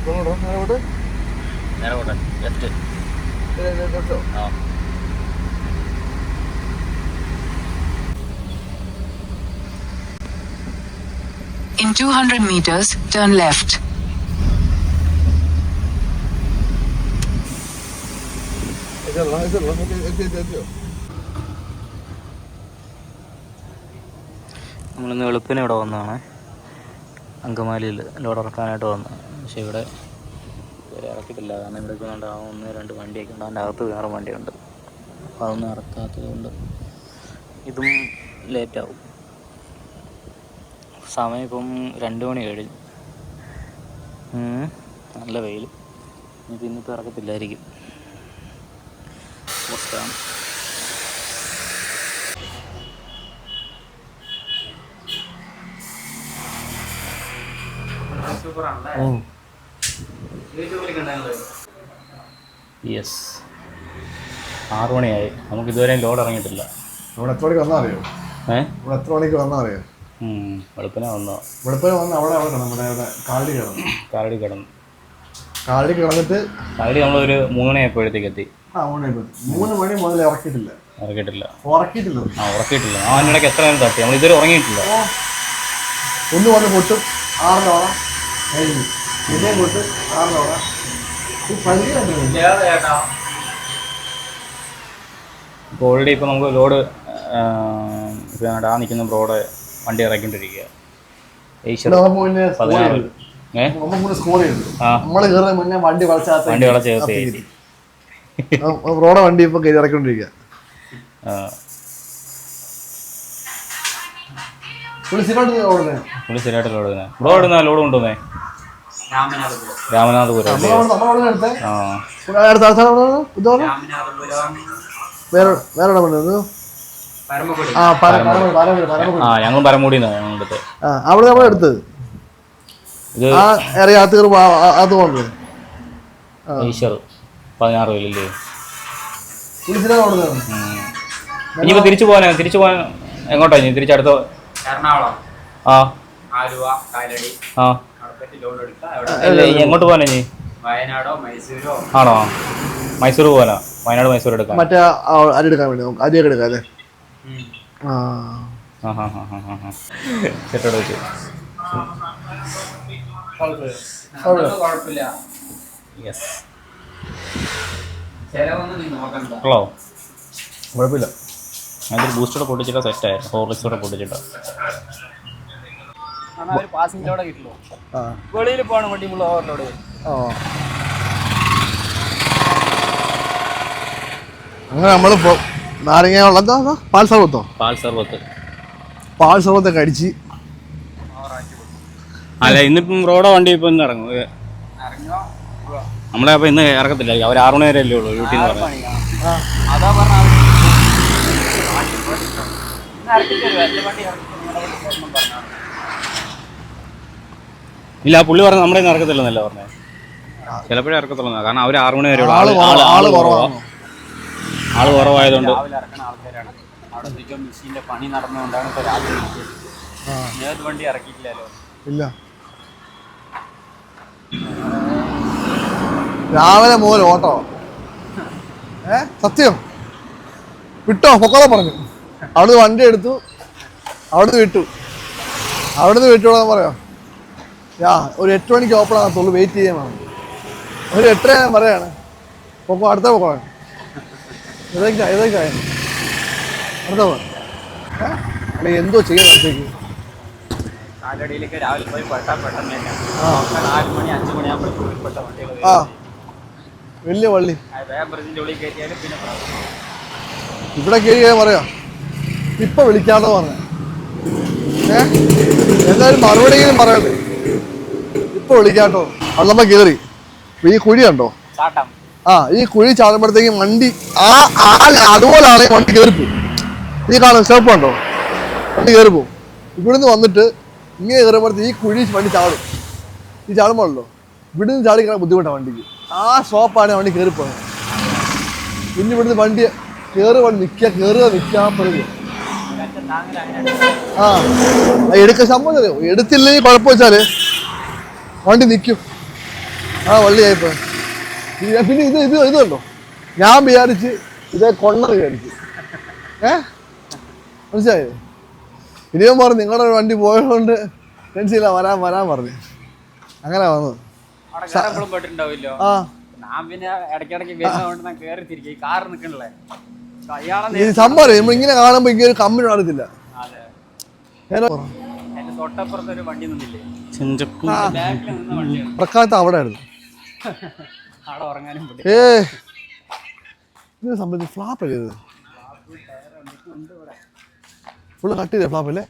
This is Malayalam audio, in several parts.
ഇങ്ങോട്ടോ നേരോട്ട് നേരെ പോട്ടെ ലെഫ്റ്റ് ലെഫ്റ്റോ ആ. In 200 meters, turn left. ഇതല്ല ഇതല്ല. എത്തി എത്തി എത്തിയോ? നമ്മളിന്ന് വെളുപ്പിന് ഇവിടെ വന്നതാണ്. അങ്കമാലിയിൽ ലോഡ് ഇറക്കാനായിട്ട് വന്നത്. പക്ഷേ ഇവിടെ ഇവരെ ഇറക്കിയിട്ടില്ല. കാരണം ഇവിടെ കൊണ്ട് ആ ഒന്ന് രണ്ട് വണ്ടിയൊക്കെ ഉണ്ട്. അതിന്റെ അകത്ത് വേറെ വണ്ടിയുണ്ട്. അപ്പോൾ അതൊന്നും ഇറക്കാത്തത് കൊണ്ട് ഇതും ലേറ്റാവും സമയം ഇപ്പം രണ്ട് മണി കഴിഞ്ഞു. നല്ല വെയിൽ ഇത് ഇന്നിപ്പോൾ ഇറക്കത്തില്ലായിരിക്കും. പോസ്റ്റാണ് യെസ് ആറു മണിയായി. നമുക്ക് ഇതുവരെ ലോഡ് ഇറങ്ങിയിട്ടില്ല. ഇവിടെ എത്ര മണിക്ക് വന്നാൽ അറിയോ? ഏഹ് ഇവിടെ എത്ര മണിക്ക് വന്നാൽ അറിയോ? വെളുപ്പിനെ വന്നോ. വെളുപ്പിനെ വന്ന് അവിടെ അവിടെ കിടന്നു നമ്മുടെ അവിടെ കാലടി കിടന്നു. കാലടി കിടന്നു. കാലടി കിടന്നിട്ട് കാലടി നമ്മളൊരു മൂന്ന് മണിയായപ്പോഴത്തേക്ക് എത്തി ആ മൂന്ന് മൂന്ന് മണി മുതൽ ഇറക്കിയിട്ടില്ല. ഇറക്കിയിട്ടില്ല. ഉറക്കിയിട്ടില്ല. ആ ഉറക്കിയിട്ടില്ല. ആ അതിനിടയ്ക്ക് എത്ര നേരം തട്ടി? നമ്മൾ ഇതുവരെ ഉറങ്ങിയിട്ടില്ല. ഒന്ന് വന്ന് പൊട്ടും. ആറിന് ഓടാം കഴിഞ്ഞു. പിന്നെയും പൊട്ട്. ഇപ്പോൾ ഓൾറെഡി ഇപ്പോൾ നമുക്ക് ലോഡ് ആ നിൽക്കുന്ന ബ്രോഡ് വണ്ടി ഇറക്കിക്കൊണ്ടിരിക്കുക. പതിനാറ്. വണ്ടി വളച്ച് കയറ്റി വണ്ടി ഇപ്പൊ കയറി ഇറക്കിക്കൊണ്ടിരിക്കുക ലോഡ് ലോഡ് കൊണ്ടുവന്നേ. രാമനാഥപുരം. അല്ലേ? ആ. അടുത്ത അടുത്ത ഇതോടെ വേറെ വേറെ എവിടെ കൊണ്ടുവന്നു ആ പരമക്കുടി പരമക്കുടി പരമക്കുടി. ആ ഞങ്ങൾ ആ അവിടെ നമ്മൾ എടുത്തത്. ഇത് ആ അത് ഈശ്വർ പതിനാറ് പേരില്ലേ. ഇനിയിപ്പോ തിരിച്ചു പോകാനാ തിരിച്ചു പോകാൻ എങ്ങോട്ടാ ഇനി? തിരിച്ചടുത്ത എറണാകുളം. ആ. ആലുവ കാലടി ആ. എങ്ങോട്ട് പോകാനാ നീ വയനാടോ മൈസൂരോ? ആണോ? മൈസൂർ പോകാനാ വയനാട് മൈസൂർ എടുക്കാം മറ്റേ എടുക്കാൻ വേണ്ടി നമുക്ക് അരിയൊക്കെ എടുക്കാം അല്ലേ? ചേട്ടോട് വെച്ച്. യെസ് നീ നോക്കണ്ട. ഹലോ കുഴപ്പമില്ല. അതിൽ ബൂസ്റ്റോടെ പൊട്ടിച്ചിട്ടാ സെറ്റായിരുന്നു ഹോർലിക്സോടെ പൊട്ടിച്ചിട്ടാ. ഒരു പാസിംഗ് ലോഡേ കിട്ടുള്ളൂ ആ. വെളിയിൽ പോകണം വണ്ടി മുള്ള ഓവർലോഡ് ഓ. അങ്ങനെ നമ്മൾ നാരങ്ങ വെള്ളം. എന്താ? പാൽ സർവത്തോ പാൽ സർവത്ത് പാൽ സർവത്തൊക്കെ അടിച്ച്. അല്ല ഇന്നിപ്പം റോഡോ വണ്ടി ഇപ്പൊ ഇന്ന് ഇറങ്ങും. നമ്മളെ അപ്പൊ ഇന്ന് ഇറക്കത്തില്ല. അവർ ആറു മണി വരെ അല്ലേ ഉള്ളൂ ഡ്യൂട്ടി എന്ന് പറഞ്ഞു ആ അതാ പറഞ്ഞ ഇറക്കി തരുമോ എന്റെ വണ്ടി ഇറക്കി നിങ്ങളുടെ വണ്ടി തരണം പറഞ്ഞാൽ ഇല്ല ആ പുള്ളി പറഞ്ഞു നമ്മുടെ ഇറക്കത്തില്ലെന്നല്ല പറഞ്ഞത് ചിലപ്പോഴേ ഇറക്കത്തുള്ളൂ. കാരണം അവർ ആറു മണി വരെ ഉള്ളൂ. ആൾ ആൾ കുറവാണ് കുറവായതുകൊണ്ട്. രാവിലെ ഇറക്കുന്ന ആൾക്കാരാണ്. അവിടെ മെഷീന്റെ പണി നടന്നുകൊണ്ടാണ് ഇപ്പോൾ രാത്രി വിളിച്ചത് ഏത് വണ്ടി ഇറക്കിയിട്ടില്ലല്ലോ. ഇല്ല. രാവിലെ മുതൽ ഓട്ടോ. ഏ? സത്യം? വിട്ടോ? പൊക്കോളെ പറഞ്ഞു. അവിടുന്ന് വണ്ടി എടുത്തു. അവിടുന്ന് വിട്ടു. അവിടുന്ന് വിട്ടോളാൻ പറയാം. യാ ഒരു എട്ട് മണിക്ക് ഓപ്പൺ ആകത്തുള്ളൂ വെയിറ്റ് ചെയ്യാൻ വേണം. ഒരു എട്ടര ഞാൻ പറയാണ്. പൊക്കോ അടുത്ത പൊക്കോളാണ് ഇതൊക്കെ ഇതൊക്കെ. അടുത്ത പോ എന്തോ ചെയ്യാൻ അടുത്തേക്ക് കാലടിയിലേക്ക് രാവിലെ പോയി പെട്ടാൽ പെട്ടെന്ന് തന്നെ. ആ. നാല് മണി അഞ്ച് മണിയാകുമ്പോൾ പെട്ട വണ്ടികൾ ആ. വലിയ വള്ളി. ഇവിടെ കയറി പറയാം. ഇപ്പൊ വിളിക്കാതെ പറഞ്ഞ. ഏ? എന്തായാലും മറുപടിയെങ്കിലും പറയണ്ടേ ഇപ്പൊ വിളിക്കാട്ടോ. അത് നമ്മ കയറി ഈ കുഴി കണ്ടോ? ആ ഈ കുഴി ചാടുമ്പോഴത്തേക്കും വണ്ടി ആ ആ അതുപോലാണ് വണ്ടി കയറിപ്പോവും ഈ കാണും സ്റ്റോപ്പ് ഉണ്ടോ? വണ്ടി കയറിപ്പോവും ഇവിടുന്ന് വന്നിട്ട് ഇങ്ങനെ കയറുമ്പോഴത്തെ ഈ കുഴി വണ്ടി ചാടും. ഈ ചാടുമ്പോഴല്ലോ? ഇവിടുന്ന് ചാടി കിടക്കാൻ ബുദ്ധിമുട്ടാണ് വണ്ടിക്ക്. ആ സ്റ്റോപ്പാണ് വണ്ടി കയറിപ്പോയത് പിന്നെ ഇവിടുന്ന് വണ്ടി കയറി വണ്ടി നിൽക്കുക കയറുക നിൽക്കുക പറയുക ആ എടുക്ക അറിയോ എടുത്തില്ലെങ്കിൽ കുഴപ്പം വെച്ചാൽ. വണ്ടി നിൽക്കും ആ വള്ളിയായിപ്പോ പിന്നെ ഇത് ഇത് ഇത് കണ്ടോ? ഞാൻ വിചാരിച്ച് ഇതേ കൊണ്ണ വിചാരിച്ച് ഏ? മനസ്സിലായേ? ഇനിയും പറഞ്ഞു നിങ്ങളുടെ വണ്ടി പോയതുകൊണ്ട് ടെൻഷനില്ല വരാൻ വരാൻ പറഞ്ഞു. അങ്ങനെ ആ. ഈ സംഭവം നമ്മൾ ഇങ്ങനെ കാണുമ്പോൾ ഇങ്ങനെ കമ്പനി എന്റെ തൊട്ടപ്പുറത്ത് ഒരു വണ്ടി നിന്നില്ലേ? വണ്ടിയാണ് പ്രക്കാലത്ത് അവിടെ ആയിരുന്നു. ഏ. ഇത് സംബന്ധിച്ച് ഫ്ലാപ്പ് അല്ലേ ഇത്. ഫുള്ള് കട്ട് ചെയ്തേ ഫ്ലാപ്പ് അല്ലേ?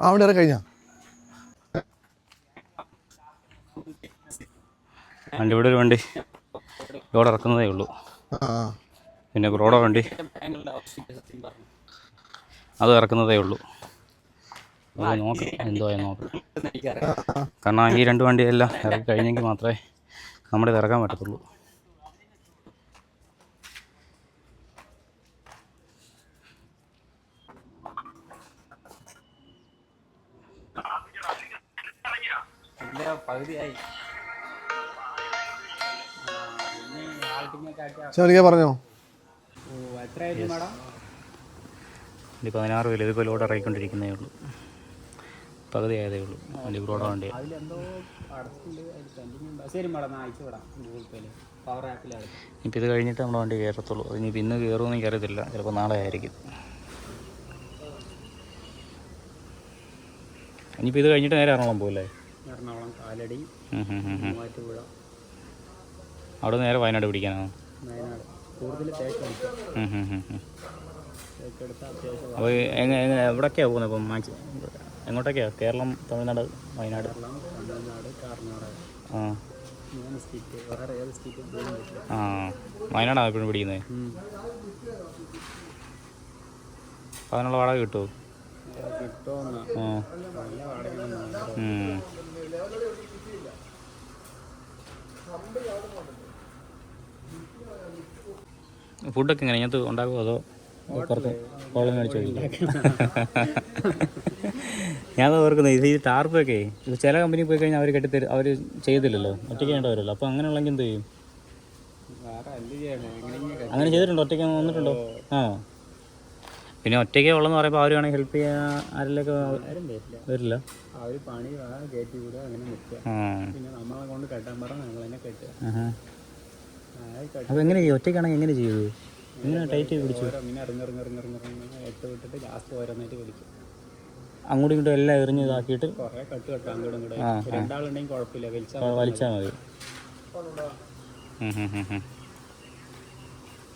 ആ വണ്ടി കഴിഞ്ഞ കഴിഞ്ഞാ? വണ്ടി ഇവിടെ ഒരു വണ്ടി. ലോഡ് ഇറക്കുന്നതേ ഉള്ളൂ. പിന്നെ റോഡോ വണ്ടി? അത് ഇറക്കുന്നതേ ഉള്ളൂ. നോക്കാം എന്തോ നോക്ക്. കാരണം ഈ രണ്ട് വണ്ടിയെല്ലാം ഇറക്കി കഴിഞ്ഞെങ്കിൽ മാത്രമേ നമ്മുടെ ഇത് ഇറക്കാൻ പറ്റത്തുള്ളൂ. ആക്കിയാ പറഞ്ഞോ? പതിനാറ് കിലോ ഇതിപ്പോൾ ലോഡ് ഇറക്കിക്കൊണ്ടിരിക്കുന്നേ ഉള്ളൂ. പകുതി ആയതേ ഉള്ളൂ വണ്ടി. ബ്രോഡ് വണ്ടി ഇപ്പം ഇത് കഴിഞ്ഞിട്ട് നമ്മുടെ വണ്ടി കയറത്തുള്ളൂ. അതിനി ഇന്ന് കയറുമെന്ന് എനിക്ക് അറിയത്തില്ല ചിലപ്പോൾ നാളെ ആയിരിക്കും. ഇനിയിപ്പോൾ ഇത് കഴിഞ്ഞിട്ട് നേരെ എറണാകുളം പോകല്ലേ എറണാകുളം കാലടി. അവിടെ നേരെ വയനാട് പിടിക്കാനാണ്? വയനാട്. കൂടുതൽ അപ്പോൾ എങ്ങനെ എവിടെയൊക്കെയാണ് പോകുന്നത് ഇപ്പം? മാക്സി എങ്ങോട്ടൊക്കെയാണ് കേരളം തമിഴ്നാട് വയനാട്? കേരളം തമിഴ്നാട് കർണാടക. ആ. വയനാടാണ് എപ്പോഴും പിടിക്കുന്നത് അപ്പം അതിനുള്ള വാടക കിട്ടുമോ. ഫുഡൊക്കെ എങ്ങനെ ഇതിനകത്ത് ഉണ്ടാക്കുമോ അതോ പുറത്ത് കോളം നിന്ന് ഞാൻ ഓർക്കുന്നത് ഇത് ഈ ടാർപ്പൊക്കെ ഇത് ചില കമ്പനി പോയി കഴിഞ്ഞാൽ അവർ കെട്ടിത്തരും അവർ ചെയ്തില്ലല്ലോ ഒറ്റയ്ക്ക് വേണ്ടവരല്ലോ അപ്പോൾ അങ്ങനെയുള്ളെങ്കിൽ എന്ത് ചെയ്യും? അങ്ങനെ ചെയ്തിട്ടുണ്ടോ? ഒറ്റയ്ക്ക് വന്നിട്ടുണ്ടോ? ആ. പിന്നെ ഒറ്റയ്ക്കേ ഉള്ളെന്ന് പറയുമ്പോൾ അവർ വേണമെങ്കിൽ ഹെൽപ്പ് ചെയ്യാൻ ആരെങ്കിലൊക്കെ ആരും വരില്ല. അപ്പൊ എങ്ങനെ ചെയ്യും? ഒറ്റയ്ക്കാണെങ്കിൽ എങ്ങനെ ചെയ്തു എങ്ങനെ ടൈറ്റ് പിടിച്ചു. ഇങ്ങനെ എട്ട് വിട്ടിട്ട് ലാസ്റ്റ് ഓരോന്നായിട്ട് വലിക്കും അങ്ങോട്ടും ഇങ്ങോട്ടും എല്ലാം എറിഞ്ഞ് ഇതാക്കിയിട്ട് കുറേ കട്ട് കെട്ടാം അങ്ങോട്ടും കൂടെ രണ്ടാളുണ്ടെങ്കിൽ കുഴപ്പമില്ല വലിച്ചാൽ വലിച്ചാൽ മതി. അത്.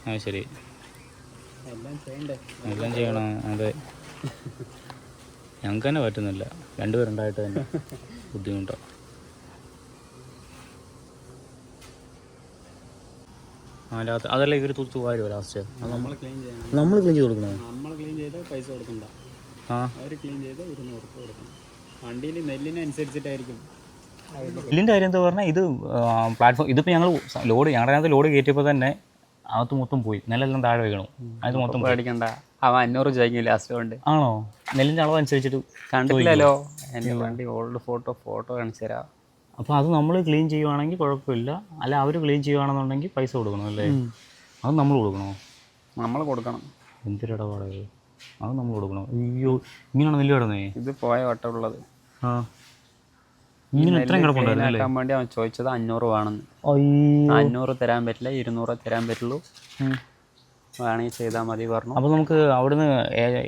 ആ ശരി. എല്ലാം ചെയ്യണ്ടേ? എല്ലാം ചെയ്യണം അതെ. ഞങ്ങൾക്ക് തന്നെ പറ്റുന്നില്ല. രണ്ടുപേരുണ്ടായിട്ട് തന്നെ ബുദ്ധിമുട്ടാണ് ആ അതല്ല ഇവർ തൂത്ത് വാരുമോ ലാസ്റ്റ് അത് നമ്മൾ ക്ലീൻ ചെയ്യണം. നമ്മൾ ക്ലീൻ ചെയ്ത് കൊടുക്കണം? നമ്മൾ ക്ലീൻ ചെയ്ത് പൈസ കൊടുക്കണ്ട. ആ. അവർ ക്ലീൻ ചെയ്ത് ഇരുന്നൂറ് രൂപ കൊടുക്കണം. വണ്ടിയിൽ നെല്ലിനനുസരിച്ചിട്ടായിരിക്കും നെല്ലിന്റെ കാര്യം എന്താ പറഞ്ഞാൽ ഇത് പ്ലാറ്റ്ഫോം ഇതിപ്പോൾ ഞങ്ങൾ ലോഡ് ഞങ്ങളുടെ അകത്ത് ലോഡ് കയറ്റിയപ്പോൾ തന്നെ അകത്ത് മൊത്തം പോയി. നെല്ലെല്ലാം താഴെ വയ്ക്കണം അതിന് മൊത്തം. പേടിക്കണ്ട. അവൻ അഞ്ഞൂറ് ചോദിക്കും ലാസ്റ്റ് കൊണ്ട്? ആണോ? നെല്ലിന്റെ അളവ് അനുസരിച്ചിട്ട് കണ്ടില്ലല്ലോ എന്റെ വണ്ടി ഓൾഡ് ഫോട്ടോ ഫോട്ടോ കാണിച്ചു തരാം. അപ്പോൾ അത് നമ്മൾ ക്ലീൻ ചെയ്യുവാണെങ്കിൽ കുഴപ്പമില്ല അല്ല അവർ ക്ലീൻ ചെയ്യുവാണെന്നുണ്ടെങ്കിൽ പൈസ കൊടുക്കണം അല്ലേ? അത് നമ്മൾ കൊടുക്കണോ? നമ്മൾ കൊടുക്കണം. എന്തൊരിടപാടത് അത് നമ്മൾ കൊടുക്കണം? അയ്യോ ഇങ്ങനെയാണ് നെല്ല് കിടന്നേ. ഇത് പോയ വട്ടമുള്ളത് ആ. ഇങ്ങനെ എത്രയും കിടപ്പുണ്ടായിരുന്നു വേണ്ടി അവൻ ചോദിച്ചത് അഞ്ഞൂറ് വേണമെന്ന് അഞ്ഞൂറ് തരാൻ പറ്റില്ല ഇരുന്നൂറ് തരാൻ പറ്റുള്ളൂ. വേണമെങ്കിൽ ചെയ്താൽ മതി പറഞ്ഞു. അപ്പോൾ നമുക്ക് അവിടുന്ന്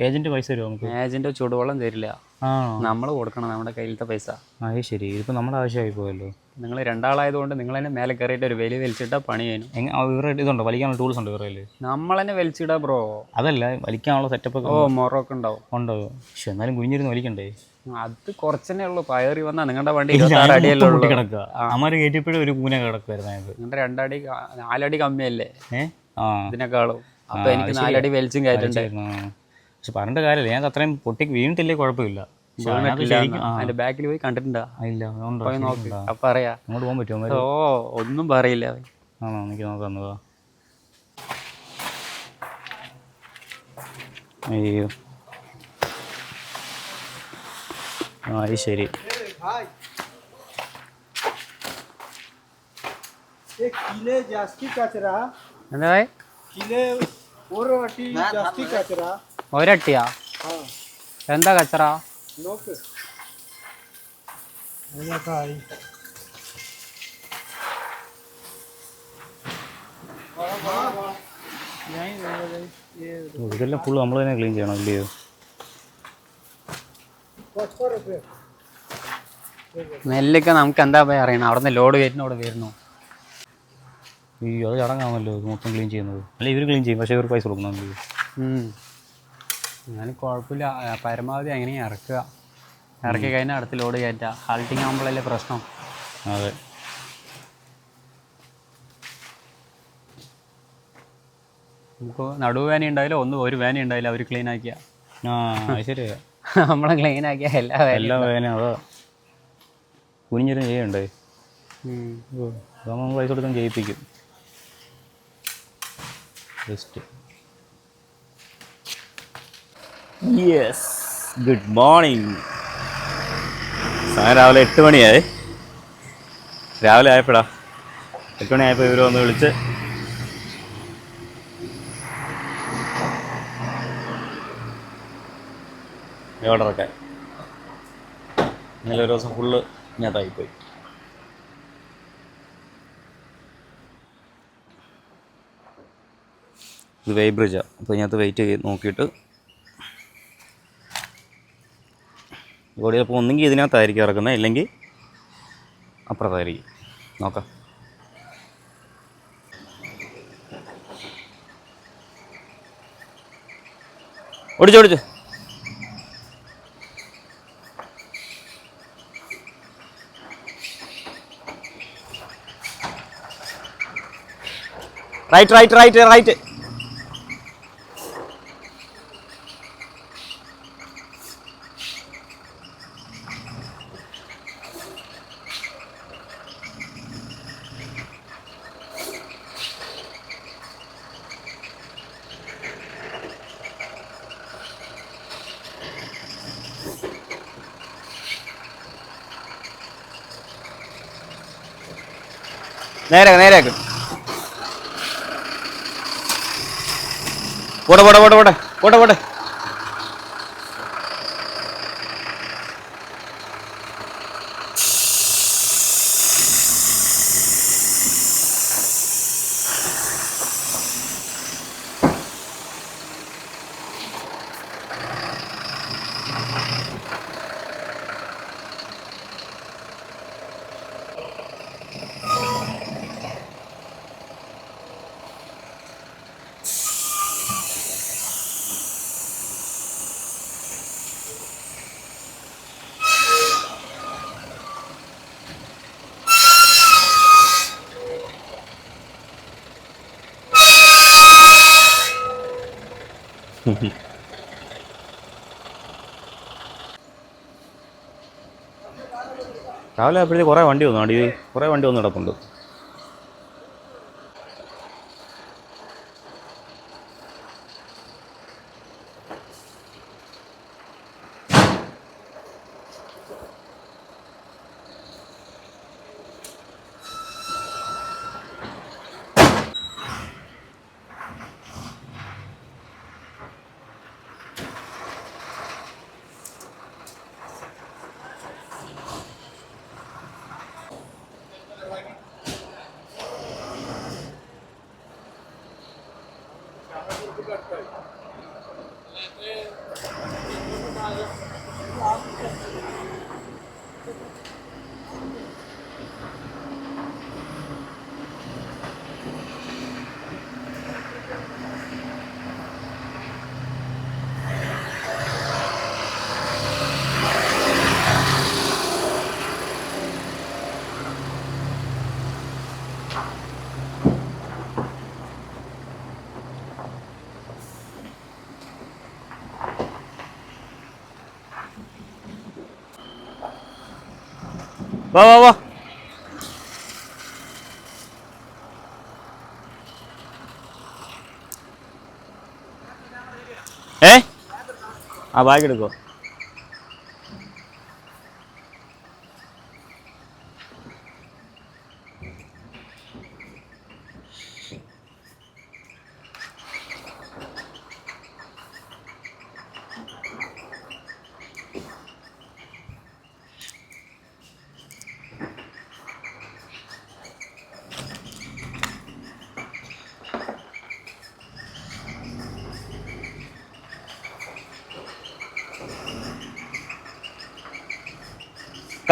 ഏജന്റ് പൈസ തരുമോ നമുക്ക്? ഏജന്റ് ചൂടുവെള്ളം തരില്ല. നമ്മൾ കൊടുക്കണം നമ്മുടെ കയ്യിലത്തെ പൈസ. അത് ശരി. ഇതിപ്പോൾ നമ്മുടെ ആവശ്യമായി പോയല്ലോ. നിങ്ങൾ രണ്ടാളായതുകൊണ്ട് നിങ്ങൾ തന്നെ മേലെ കയറിയിട്ട് ഒരു വലിയ വലിച്ചിട്ടാ പണി ചെയ്യുന്നു ഇവരുടെ ഇതുണ്ടോ? വലിക്കാനുള്ള ടൂൾസ് ഉണ്ട് ഇവരുടെ നമ്മൾ തന്നെ വലിച്ചിടാ ബ്രോ. അതല്ല വലിക്കാനുള്ള സെറ്റപ്പ് ഒക്കെ ഓ മൊറൊക്കെ ഉണ്ടാവും. ഉണ്ടോ? പക്ഷെ എന്നാലും കുഞ്ഞിരുന്ന് വലിക്കണ്ടേ? അത് കുറച്ചെന്നെ ഉള്ളൂ. പയറി വന്നാൽ നിങ്ങളുടെ വണ്ടി അടിയല്ലേ കിടക്കുക അമ്മ കയറ്റിയപ്പോഴും ഒരു കൂന കിടക്കുമായിരുന്നു നിങ്ങളുടെ രണ്ടടി നാലടി കമ്മിയല്ലേ? ഇതിനേക്കാളും. അപ്പൊ എനിക്ക് നാലടി വലിച്ചും കയറ്റണ്ടേ? പക്ഷെ പറഞ്ഞിട്ട് കാര്യമില്ല. ഞാൻ അത്രയും പൊട്ടി വീണിട്ടില്ലേ കുഴപ്പമില്ല. അതിന്റെ ബാക്കിൽ പോയി കണ്ടിട്ടുണ്ടോ? ഇല്ല ഓ ഒന്നും പറയില്ല. ശരി. എന്തായി ഒരട്ടിയാ? എന്താ കച്ചറ? लोक ഇതെല്ലാം ഫുള്ള് നമ്മൾ തന്നെ ക്ലീൻ ചെയ്യണം ഇല്ലയോ നെല്ലൊക്കെ നമുക്ക് എന്താ പോയി അറിയണം. അവിടെ നിന്ന് ലോഡ് വരുന്ന അവിടെ വരുന്നു. ഈ അത് ചടങ്ങാണല്ലോ ഇത് മൊത്തം ക്ലീൻ ചെയ്യുന്നത്. അല്ല ഇവർ ക്ലീൻ ചെയ്യും പക്ഷേ ഇവർ പൈസ കൊടുക്കണം ഉം. എന്നാലും കുഴപ്പമില്ല. പരമാവധി അങ്ങനെ ഇറക്കുക. ഇറക്കി കഴിഞ്ഞാൽ അടുത്ത് ലോഡ് കയറ്റുക ഹാൾട്ടിങ് ആകുമ്പോഴല്ലേ പ്രശ്നം. അതെ. നമുക്ക് നടുവേന ഉണ്ടായില്ല ഒന്ന് ഒരു വേന ഉണ്ടായില്ല അവർ ക്ലീൻ ആക്കിയ. ശരിയാ. നമ്മളെ ക്ലീൻ ആക്കിയ എല്ലാ എല്ലാ വേന അതോ. കുനിഞ്ഞിരും ചെയ്യണ്ടേ? നമ്മൾ പൈസ കൊടുക്കാൻ ചെയ്യിപ്പിക്കും. ബെസ്റ്റ് യെസ് ഗുഡ് മോർണിംഗ് സമയം രാവിലെ എട്ട് മണിയായി. രാവിലെ ആയപ്പോഴാ. എട്ട് മണിയായപ്പോൾ ഇവരെ ഒന്ന് വിളിച്ച് ഓർഡറൊക്കെ ഇന്നലെ ഒരു ദിവസം ഫുള്ള് ഇങ്ങനത്തായിപ്പോയി. ഇത് വെയ്ബ്രിഡ്ജാണ് അപ്പോൾ ഇതിനകത്ത് വെയിറ്റ് ചെയ്ത് നോക്കിയിട്ട് ഇവിടെ ചിലപ്പോൾ ഒന്നെങ്കിൽ ഇതിനകത്തായിരിക്കും ഇറക്കുന്നത് ഇല്ലെങ്കിൽ അപ്പുറത്തായിരിക്കും. നോക്കാം. ഓടിച്ചു ഓടിച്ചു. റൈറ്റ് റൈറ്റ് റൈറ്റ് റൈറ്റ് നേരെ നേരെയാക്ക് പോട്ടെ പോട്ടെ പോട്ടെ പോട്ടെ പോട്ടെ പോട്ടെ രാവിലെ ആയപ്പോഴത്തേക്ക് കുറേ വണ്ടി വന്നു. അടി കുറേ വണ്ടി വന്ന് കിടപ്പുണ്ട്. വാ വാ വാ. ഏ? ആ ബാഗ് എടുക്കോ.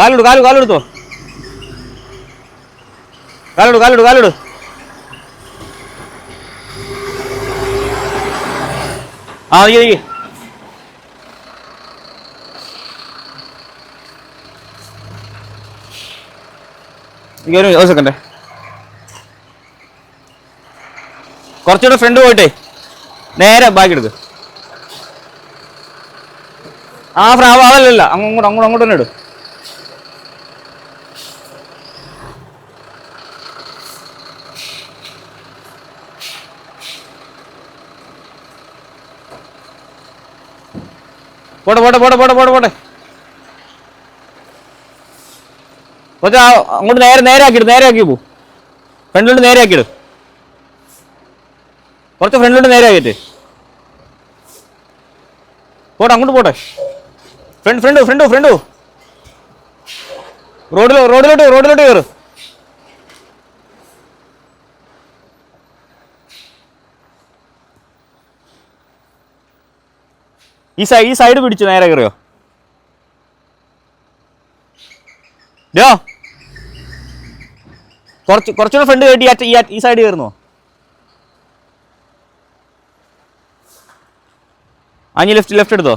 കാലിടു കാലു കാലെടുത്തോ. കാലിടു കാലിടു കാലിടു. ആ നീ നീ. കുറച്ചുകൂടെ ഫ്രണ്ട് പോയിട്ടേ. നേരെ ബാക്കി എടുക്ക്. ആ ഫ്രാവ് അതല്ലല്ല. അങ്ങോട്ട് അങ്ങോട്ട് അങ്ങോട്ട് തന്നെ ഇട്. പോട്ടെ പോട്ടെ പോട്ടെ പോട്ടെ പോട്ടെ പോട്ടെ കൊച്ച അങ്ങോട്ട് നേരെ നേരെ ആക്കിയിട് നേരെ ആക്കി പോ. ഫ്രണ്ടിലോട്ട് നേരെ ആക്കിയിട്. കുറച്ച് ഫ്രണ്ടിലോട്ട് നേരെ ആക്കിയിട്ട്. പോട്ടെ അങ്ങോട്ട് പോട്ടെ ഫ്രണ്ട് ഫ്രണ്ട് ഫ്രണ്ട് ഫ്രണ്ട്. റോഡിലോ റോഡിലോട്ട് റോഡിലോട്ട് കയറ്. ഈ സൈഡ് ഈ സൈഡ് പിടിച്ചു നേരെ കയറിയോ ഡോ. കുറച്ച് കുറച്ചുകൂടെ ഫ്രണ്ട് കേട്ടി ഈ ഈ സൈഡ് കയറുന്നോ അഞ്ഞ് ലെഫ്റ്റ് ലെഫ്റ്റ് എടുത്തോ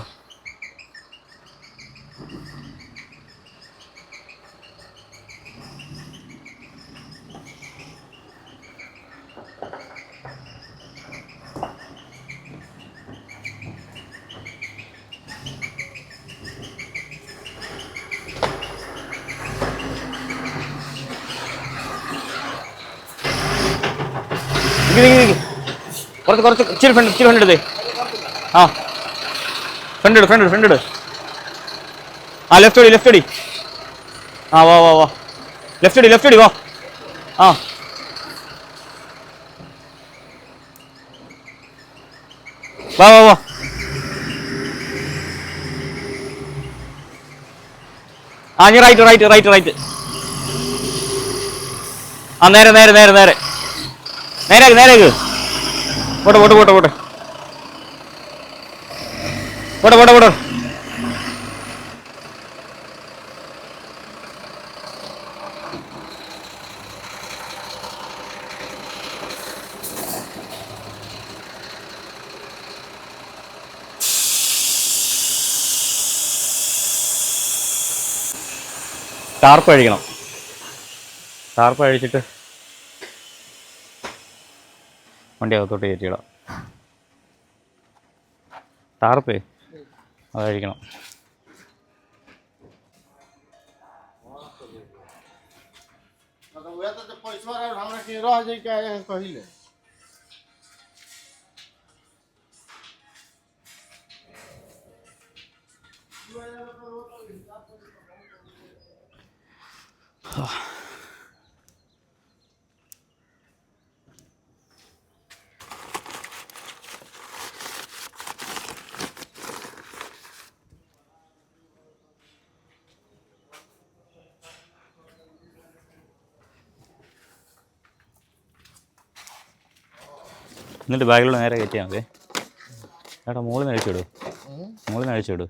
നിക്ക് നിക്ക് നിക്ക്. കുറച്ച് കുറച്ച് ഇച്ചിരി ഫ്രണ്ട് ഇച്ചിരി ഫ്രണ്ട് എടുത്തേ ആ. ഫ്രണ്ട് എടു ഫ്രണ്ട് ഫ്രണ്ട് എടു ആ ലെഫ്റ്റ് അടി ലെഫ്റ്റ് അടി ആ വാ വാ വാ. ലെഫ്റ്റ് അടി ലെഫ്റ്റ് അടി വാ. ആ. വാ വാ വാ. ആ നീ റൈറ്റ് റൈറ്റ് റൈറ്റ് റൈറ്റ് ആ നേരെ നേരെ നേരെ നേരെ. നേരെ നേരേക്ക് പോട്ടെ പോട്ടെ പോട്ടെ പോട്ടെ. പോട്ടെ പോട്ടെ ടാർപ്പ് അഴിക്കണം. ടാർപ്പ് അഴിച്ചിട്ട് വണ്ടി അകത്തോട്ട് കയറ്റിയിടാം ടാർപ്പേ അത് അഴിക്കണം କହିଲେ എന്നിട്ട് ബാഗിലൂടെ നേരെ കയറ്റിയാൽ മതി. ഏട്ടാ മുകളിൽ നിന്ന് അഴിച്ചിടൂ മുകളിൽ നിന്ന് അഴിച്ചിടൂ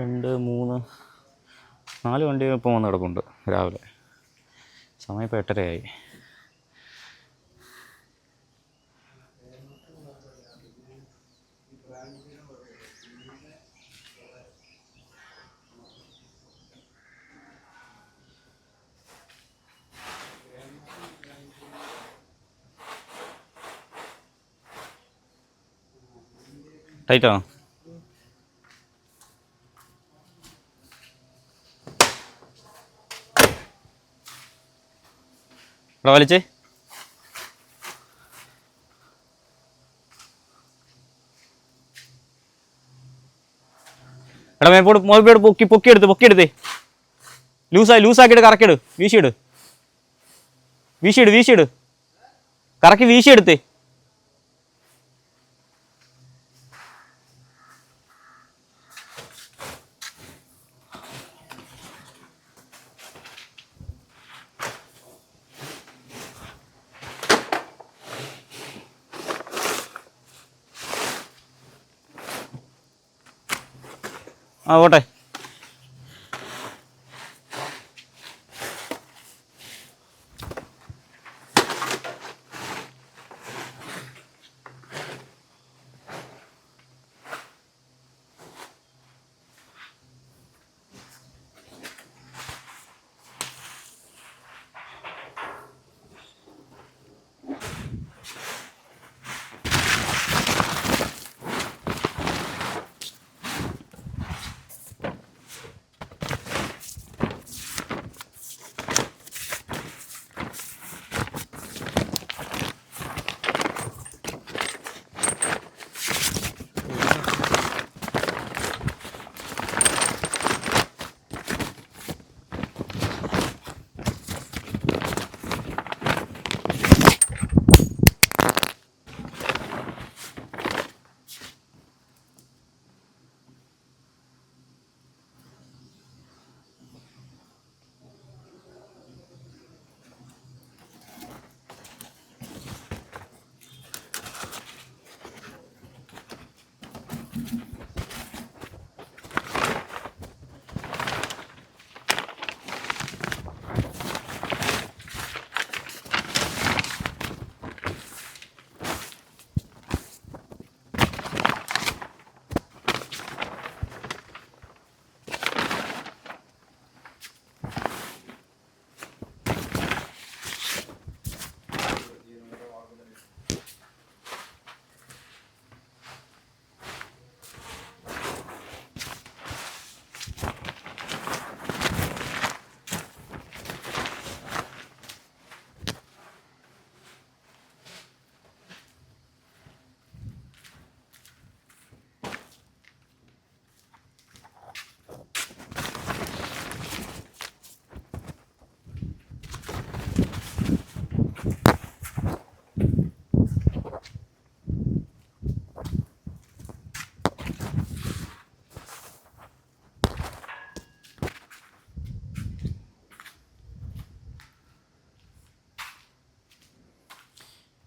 രണ്ട് മൂന്ന് നാല് വണ്ടി ഇപ്പോൾ വന്ന് കിടപ്പുണ്ട് രാവിലെ. സമയം ഇപ്പോൾ എട്ടരയായി. ടൈറ്റാണോ? ഇവിടെ വലിച്ചേ. എടാ മേപ്പോട് മോബിയോട് പൊക്കി പൊക്കിയെടുത്ത് പൊക്കി എടുത്തേ. ലൂസായി ലൂസാക്കിയിട്ട് കറക്കിട് വീശിയിട്. വീശിയിട് വീശിയിട്. കറക്കി വീശിയെടുത്തേ. ആ പോട്ടെ.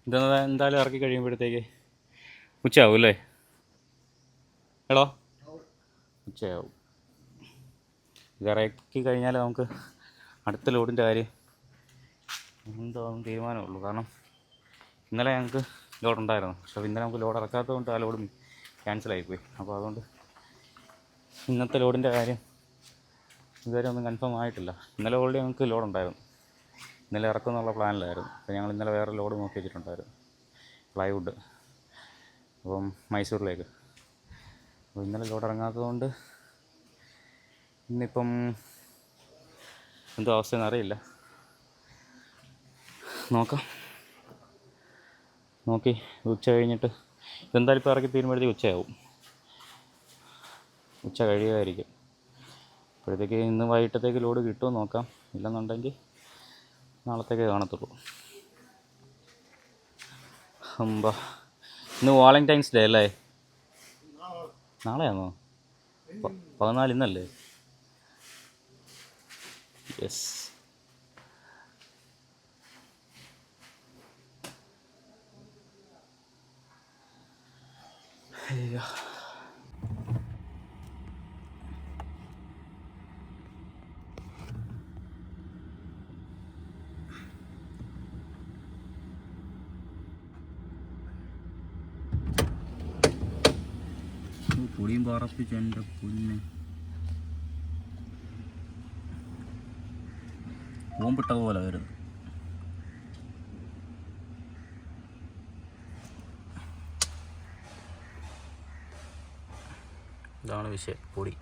ഇതെന്താ എന്തായാലും ഇറക്കി കഴിയുമ്പോഴത്തേക്ക്? ഉച്ചയാവും അല്ലേ എടോ. ഉച്ചയാവും. ഇറക്കി കഴിഞ്ഞാൽ നമുക്ക് അടുത്ത ലോഡിന്റെ കാര്യം എന്താണെന്ന് തീരുമാനമുള്ളൂ കാരണം ഇന്നലെ ഞങ്ങൾക്ക് ലോഡ് ഉണ്ടായിരുന്നു പക്ഷേ ഇന്നലെ നമുക്ക് ലോഡ് ഇറക്കാത്തത് കൊണ്ട് ആ ലോഡ് ക്യാൻസലായിപ്പോയി അപ്പോൾ അതുകൊണ്ട് ഇന്നത്തെ ലോഡിന്റെ കാര്യം ഇതുവരെ ഒന്നും കൺഫേം ആയിട്ടില്ല. ഇന്നലെ ഓൾറെഡി ഞങ്ങൾക്ക് ലോഡ് ഉണ്ടായിരുന്നു ഇന്നലെ ഇറക്കുമെന്നുള്ള പ്ലാനിലായിരുന്നു. അപ്പോൾ ഞങ്ങൾ ഇന്നലെ വേറെ ലോഡ് നോക്കി വെച്ചിട്ടുണ്ടായിരുന്നു. പ്ലൈവുഡ്. അപ്പം മൈസൂരിലേക്ക്. അപ്പോൾ ഇന്നലെ ലോഡ് ഇറങ്ങാത്തതുകൊണ്ട് ഇന്നിപ്പം എന്തോ അവസ്ഥയെന്ന് അറിയില്ല. നോക്കാം. നോക്കി. ഉച്ച കഴിഞ്ഞിട്ട് ഇതെന്തായാലും ഇപ്പോൾ ഇറക്കി തീരുമ്പോഴത്തേക്ക് ഉച്ചയാവും. ഉച്ച കഴിയുമായിരിക്കും. അപ്പോഴത്തേക്ക് ഇന്ന് വൈകിട്ടത്തേക്ക് ലോഡ് കിട്ടുമോ നോക്കാം. ഇല്ലെന്നുണ്ടെങ്കിൽ നാളത്തേക്ക് കാണത്തുള്ളൂ. അമ്പാ. ഇന്ന് വാലന്റൈൻസ് ഡേ അല്ലേ? നാളെയാണോ പതിനാല് ഇന്നല്ലേ? യെസ്. അയ്യോ. പൊടിയും പറപ്പിച്ചു എന്റെ പൊന്നെ. ഓമ്പിട്ടതുപോലെ വരുന്നത് ഇതാണ് വിഷയം പൊടി.